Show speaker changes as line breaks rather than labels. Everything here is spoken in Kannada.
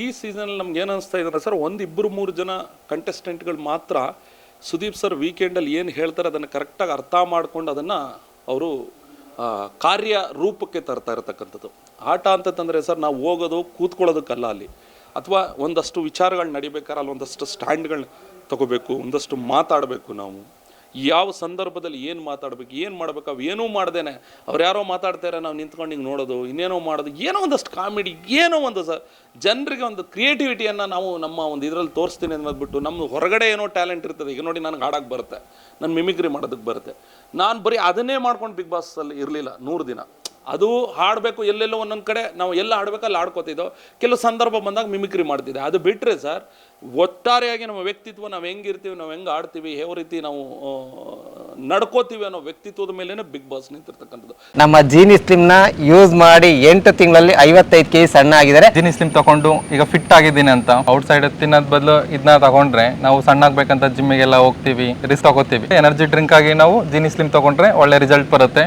ಈ ಸೀಸನಲ್ಲಿ ನಮ್ಗೆ ಏನು ಅನಿಸ್ತಾ ಇದೆ ಸರ್, ಒಂದು ಇಬ್ಬರು ಮೂರು ಜನ ಕಂಟೆಸ್ಟೆಂಟ್ಗಳು ಮಾತ್ರ ಸುದೀಪ್ ಸರ್ ವೀಕೆಂಡಲ್ಲಿ ಏನು ಹೇಳ್ತಾರೆ ಅದನ್ನು ಕರೆಕ್ಟಾಗಿ ಅರ್ಥ ಮಾಡ್ಕೊಂಡು ಅದನ್ನು ಅವರು ಕಾರ್ಯ ರೂಪಕ್ಕೆ ತರ್ತಾ ಇರತಕ್ಕಂಥದ್ದು. ಆಟ ಅಂತಂದರೆ ಸರ್, ನಾವು ಹೋಗೋದು, ಕೂತ್ಕೊಳ್ಳೋದಕ್ಕಲ್ಲ ಅಲ್ಲಿ. ಅಥವಾ ಒಂದಷ್ಟು ವಿಚಾರಗಳು ನಡಿಬೇಕಾದ್ರೆ ಅಲ್ಲಿ ಒಂದಷ್ಟು ಸ್ಟ್ಯಾಂಡ್ಗಳನ್ನ ತಗೋಬೇಕು, ಒಂದಷ್ಟು ಮಾತಾಡಬೇಕು ನಾವು. ಯಾವ ಸಂದರ್ಭದಲ್ಲಿ ಏನು ಮಾತಾಡಬೇಕು, ಏನು ಮಾಡ್ಬೇಕು, ಅವು ಏನೂ ಮಾಡ್ದೇನೆ. ಅವ್ರು ಯಾರೋ ಮಾತಾಡ್ತಾರೆ ನಾವು ನಿಂತ್ಕೊಂಡು ಹಿಂಗೆ ನೋಡೋದು, ಇನ್ನೇನೋ ಮಾಡೋದು, ಏನೋ ಒಂದಷ್ಟು ಕಾಮಿಡಿ, ಏನೋ ಒಂದು ಸ, ಜನರಿಗೆ ಒಂದು ಕ್ರಿಯೇಟಿವಿಟಿಯನ್ನು ನಾವು ನಮ್ಮ ಒಂದು ಇದರಲ್ಲಿ ತೋರಿಸ್ತೀನಿ ಅನ್ನೋದ್ಬಿಟ್ಟು ನಮ್ಮ ಹೊರಗಡೆ ಏನೋ ಟ್ಯಾಲೆಂಟ್ ಇರ್ತದೆ, ಈಗ ನೋಡಿ ನನಗೆ ಹಾಡಕ್ಕೆ ಬರುತ್ತೆ, ನಾನು ಮಿಮಿಕ್ರಿ ಮಾಡೋದಕ್ಕೆ ಬರುತ್ತೆ. ನಾನು ಬರೀ ಅದನ್ನೇ ಮಾಡ್ಕೊಂಡು ಬಿಗ್ ಬಾಸಲ್ಲಿ ಇರಲಿಲ್ಲ, ನೂರು ದಿನ. ಅದು ಹಾಡಬೇಕು ಎಲ್ಲೆಲ್ಲೋ ಒಂದೊಂದು ಕಡೆ ನಾವು ಎಲ್ಲ ಹಾಡ್ಬೇಕು ಅಲ್ಲಿ ಹಾಡ್ಕೋತಿದ್ದೋ. ಕೆಲವು ಸಂದರ್ಭ ಬಂದಾಗ ಮಿಮಿಕ್ರಿ ಮಾಡ್ತಿದ್ದೆ. ಅದು ಬಿಟ್ಟರೆ ಸರ್ ಒಟ್ಟಾರೆಯಾಗಿ ನಮ್ಮ ವ್ಯಕ್ತಿತ್ವ ನಾವು ಹೆಂಗಿರ್ತೀವಿ ನಾವು ಹೆಂಗೆ ಆಡ್ತೀವಿ ಯಾವ ರೀತಿ ನಾವು ನಡ್ಕೋತೀವಿ ಅನ್ನೋ ವ್ಯಕ್ತಿತ್ವದ ಮೇಲೇ ಬಿಗ್ ಬಾಸ್ ನಿಂತಿರ್ತಕ್ಕಂಥದ್ದು.
ನಮ್ಮ ಜೀನಿ ಸ್ಲಿಮ್ನ ನ ಯೂಸ್ ಮಾಡಿ ಎಂಟು ತಿಂಗಳಲ್ಲಿ ಐವತ್ತೈದು ಕೆಜಿ ಸಣ್ಣ ಆಗಿದ್ದಾರೆ.
ಜೀನಿ ಸ್ಲಿಮ್ ತಗೊಂಡು ಈಗ ಫಿಟ್ ಆಗಿದ್ದೀನಿ ಅಂತ. ಔಟ್ ಸೈಡ್ ತಿನ್ನೋದ್ ಬದಲು ಇದನ್ನ ತಗೊಂಡ್ರೆ ನಾವು ಸಣ್ಣ ಆಗ್ಬೇಕಂತ ಜಿಮ್ಮಿಗೆಲ್ಲ ಹೋಗ್ತೀವಿ ರಿಸ್ಕ್ ತಗೋತೀವಿ. ಎನರ್ಜಿ ಡ್ರಿಂಕ್ ಆಗಿ ನಾವು ಜೀನಿ ಸ್ಲಿಮ್ ತಗೊಂಡ್ರೆ ಒಳ್ಳೆ ರಿಸಲ್ಟ್ ಬರುತ್ತೆ.